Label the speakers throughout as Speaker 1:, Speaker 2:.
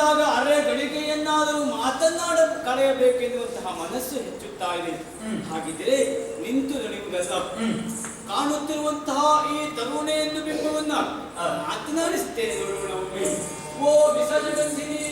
Speaker 1: ಕಂಡಾಗ ಅರೆ ಗಳಿಗೆಯನ್ನಾದರೂ ಮಾತನಾಡ ಕಳೆಯಬೇಕೆನ್ನುವಂತಹ ಮನಸ್ಸು ಹೆಚ್ಚುತ್ತಾ ಇದೆ. ಹಾಗಿದ್ರೆ ನಿಂತು ನಡೆಯುವುದಲ್ಲ. ಕಾಣುತ್ತಿರುವಂತಹ ಈ ತರುಣೆಯನ್ನು ಬಿಂಬವನ್ನ ಮಾತನಾಡಿಸುತ್ತೇನೆ ನೋಡೋಣ. ಓ ವಿಸರ್ಜಗಂಧಿನಿ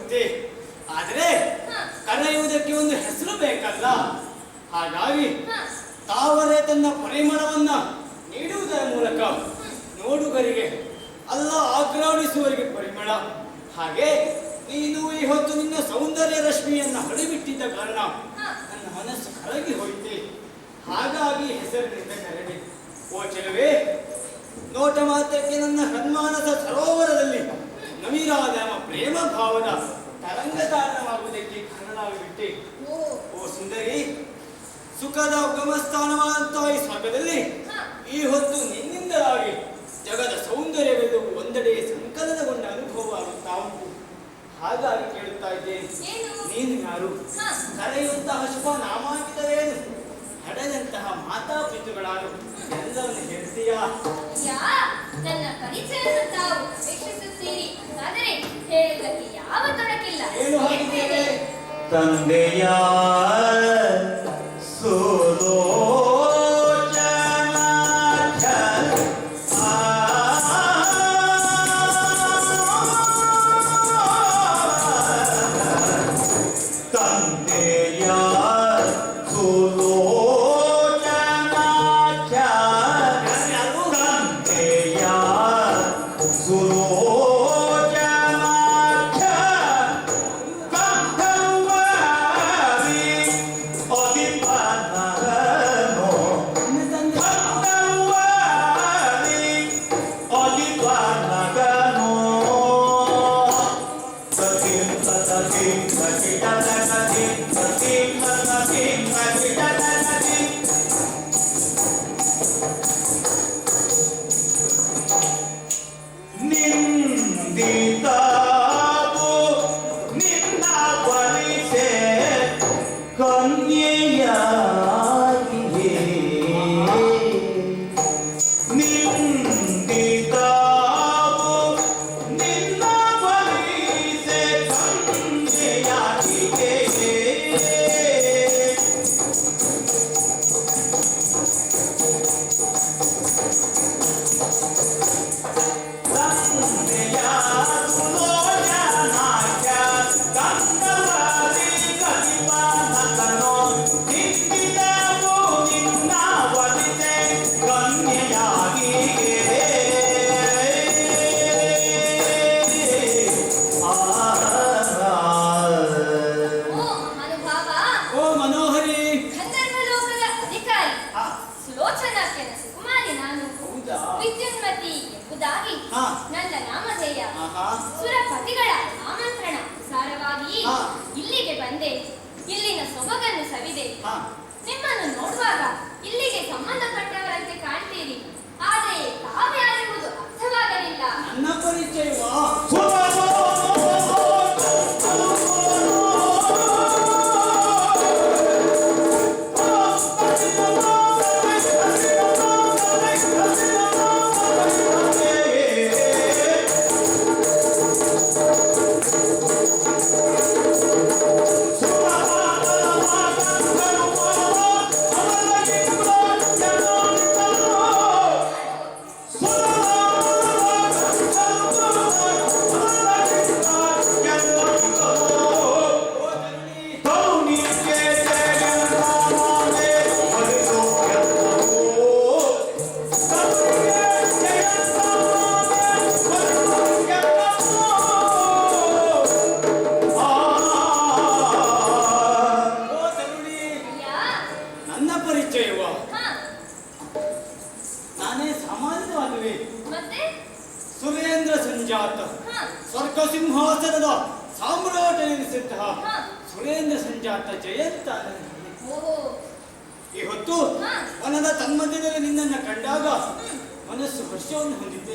Speaker 1: ಗೊತ್ತೇ ಆದರೆ ಕರೆಯುವುದಕ್ಕೆ ಒಂದು ಹೆಸರು ಬೇಕಲ್ಲ. ಹಾಗಾಗಿ. ತಾವರೇ ತನ್ನ ಪರಿಮಳವನ್ನ ನೀಡುವುದರ ಮೂಲಕ ನೋಡುಗರಿಗೆ, ಅಲ್ಲ ಆಗ್ರಹಿಸುವವರಿಗೆ ಪರಿಮಳ. ಹಾಗೆ ನೀನು ಈ ಹೊತ್ತು ನಿನ್ನ ಸೌಂದರ್ಯ ರಶ್ಮಿಯನ್ನ ಹಳಿಬಿಟ್ಟಿದ್ದ ಕಾರಣ ನನ್ನ ಮನಸ್ಸು ಕರಗಿ ಹೋಯಿತೆ. ಹಾಗಾಗಿ ಹೆಸರಿನಿಂದ ಕರೆದೆ. ಓ ಚೆಲುವೆ, ನೋಟ ಮಾತ್ರಕ್ಕೆ ನನ್ನ ಸನ್ಮಾನದ ಸರೋವರದಲ್ಲಿ ನವಿರಾದ ಪ್ರೇಮ ಭಾವದ ತರಂಗತಾರಣವಾಗುವುದಕ್ಕೆ ಕಾರಣವಾಗಿಬಿಟ್ಟೆ
Speaker 2: ಓ
Speaker 1: ಓ ಸುಂದರಿ, ಸುಖದ ಉಗಮ ಸ್ಥಾನವಾದಂತಹ ಈ ಸ್ವರ್ಗದಲ್ಲಿ ಈ ಹೊತ್ತು ನಿನ್ನಿಂದಲಾಗಿ ಜಗದ ಸೌಂದರ್ಯವೆಲ್ಲವೂ ಒಂದೆಡೆ ಸಂಕಲನಗೊಂಡ ಅನುಭವ ಆಗುತ್ತಾ ಉಂಟು ಹಾಗಾಗಿ ಕೇಳುತ್ತಾ ಇದ್ದೇನೆ. ನೀನು ಯಾರು? ಕರೆಯುವಂತಹ ಶುಭ ನಾಮಾಂಕಿತವೇನು ಹಡೆದಂತಹ ಮಾತಾಪಿತೃಗಳಾರು ಎಲ್ಲವನ್ನು ಹೇಳ್ತೀಯಾ
Speaker 2: ನನ್ನ ಪರಿಚಯವನ್ನು ತಾವು ವೀಕ್ಷಿಸುತ್ತೀರಿ ಆದರೆ ಹೇಳುವುದಕ್ಕೆ ಯಾವ ತೊಡಕಿಲ್ಲ
Speaker 1: ಏನು
Speaker 3: ತಂದೆಯ ತಂದೆಯ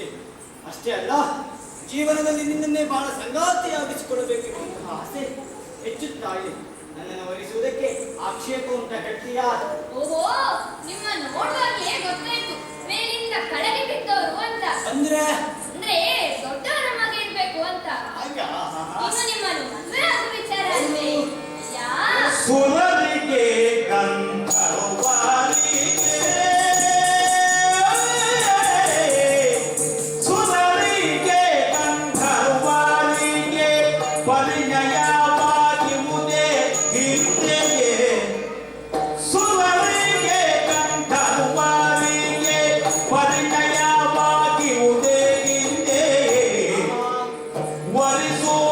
Speaker 1: ಹೊಂದಿದ್ದೆ ಅಷ್ಟೇ ಅಲ್ಲ ಜೀವನದಲ್ಲಿ ನಿನ್ನನ್ನೇ ಬಹಳ ಸಂಗಾತಿಯಾಗಿಸಿಕೊಳ್ಳಬೇಕೆಂಬ ಆಸೆ ಹೆಚ್ಚುತ್ತಾ ಇದೆ ನನ್ನನ್ನು ವರಿಸುವುದಕ್ಕೆ ಆಕ್ಷೇಪ ಉಂಟ ಹೇಳ್ತೀಯಾ
Speaker 2: ಓಹೋ ನಿಮ್ಮ ನೋಡುವಾಗಲೇ ಗೊತ್ತಾಯ್ತು. ಮೇಲಿಂದ ಕೆಳಗೆ ಬಿದ್ದವರು ಅಂತ.
Speaker 1: ಅಂದ್ರೆ?
Speaker 2: ಅಂದ್ರೆ ದೊಡ್ಡವರ ಮಗ ಇರ್ಬೇಕು ಅಂತ. ಇನ್ನು ನಿಮ್ಮನ್ನು ಮದುವೆ ಆಗೋ ವಿಚಾರ ಅಲ್ವೇ? ಯಾ?
Speaker 3: ಸುರರಿಗೆ
Speaker 1: mais um.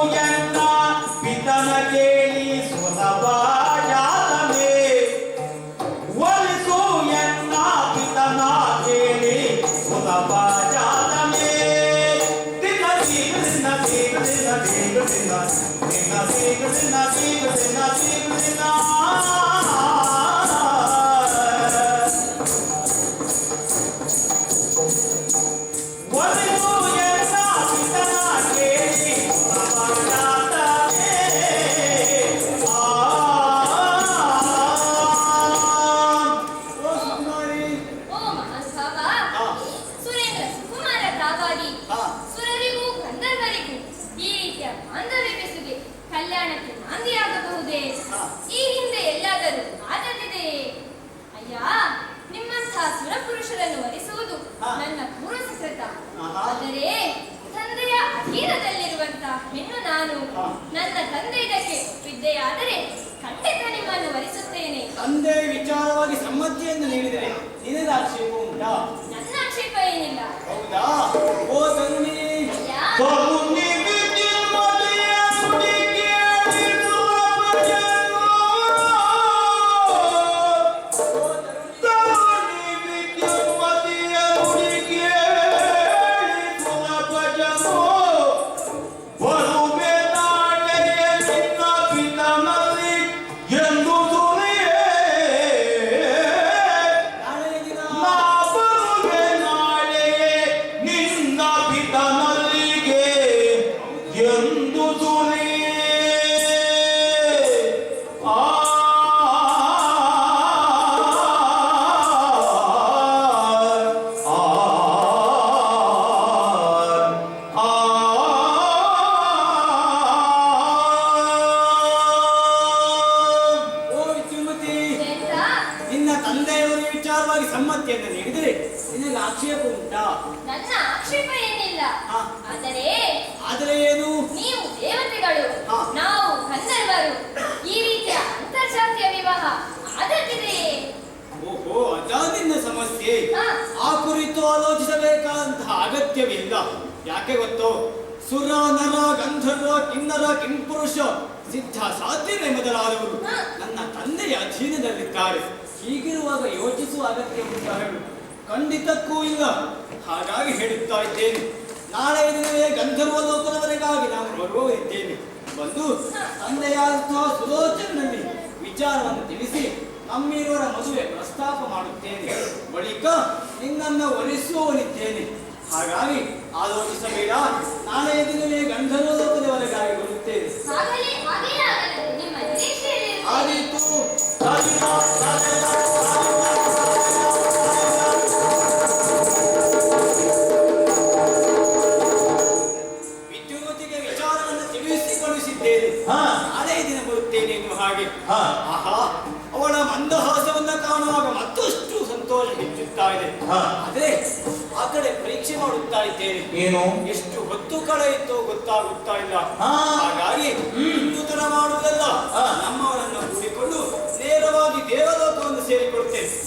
Speaker 1: ಅಗತ್ಯವಿಲ್ಲ. ಯಾಕೆ ಗೊತ್ತೋ? ಸುರ ನರ ಗಂಧರ್ವ ಕಿನ್ನರ ಕಿಂಪುರುಷ ಸಿದ್ಧ ಸಾಧ್ಯವೇ ಮೊದಲಾದವರು. ನನ್ನ ತಂದೆಯ ಅಧೀನದಲ್ಲಿದ್ದಾರೆ. ಹೀಗಿರುವಾಗ ಯೋಚಿಸುವ ಅಗತ್ಯ ಉಂಟು ಹೇಳು. ಖಂಡಿತಕ್ಕೂ ಇಲ್ಲ. ಹಾಗಾಗಿ ಹೇಳುತ್ತಾ ಇದ್ದೇನೆ. ನಾಳೆ ದಿನವೇ ಗಂಧರ್ವ ಲೋಕದವರೆಗಾಗಿ ನಾನು ಬರುವ ಇದ್ದೇನೆ. ಬಂದು ತಂದೆಯಾದಂತಹ ಸುಲೋಚನಲ್ಲಿ ವಿಚಾರವನ್ನು ತಿಳಿಸಿ ನಮ್ಮಿರುವರ ಮದುವೆ ಪ್ರಸ್ತಾಪ ಮಾಡುತ್ತೇನೆ. ಬಳಿಕ ನಿನ್ನನ್ನು ಒಲಿಸುವವನಿದ್ದೇನೆ ಹಾಗಾಗಿ ಆಲೋಚಿಸಬೇಡ ನಾಳೆಯ ದಿನವೇ ಗಂಧರ್ವ ಲೋಕದವರೆಗಾಗಿ ಬರುತ್ತೇನೆ
Speaker 2: ಆಗಲೇ ಹಾಗೇ ಆಗಲಿ ನಿಮ್ಮ ನಿರೀಕ್ಷೆಯಲ್ಲಿ
Speaker 1: ಆದೀತು ವಿದ್ಯುಮತಿಗೆ ವಿಚಾರವನ್ನು ತಿಳಿಸಿ ಕಳುಹಿಸಿದ್ದೇನೆ
Speaker 3: ಹಾ.
Speaker 1: ನಾಳೆ ದಿನ ಬರುತ್ತೇನೆ ಎನ್ನುವ ಹಾಗೆ.
Speaker 3: ಹಾ.
Speaker 1: ಆಹಾ ಅವಳ ಮಂದಹಾಸವನ್ನ ಕಾಣುವಾಗ ಮತ್ತಷ್ಟು ಸಂತೋಷ ಹೆಚ್ಚುತ್ತಾ ಇದೆ.
Speaker 3: ಹಾ.
Speaker 1: ಆ ಕಡೆ ಪರೀಕ್ಷೆ ಮಾಡುತ್ತಾ ಇದ್ದೇನೆ.
Speaker 3: ಏನು?
Speaker 1: ಎಷ್ಟು ಹೊತ್ತು ಕಳೆಯಿತು ಗೊತ್ತಾಗುತ್ತಾ ಇಲ್ಲ. ಹಾಗಾಗಿ ನೂತನ ಮಾಡುವುದಲ್ಲ. ನಮ್ಮವರನ್ನು ಕೂಡಿಕೊಂಡು ನೇರವಾಗಿ ದೇವಲೋಕವನ್ನು ಸೇರಿಕೊಳ್ತೇನೆ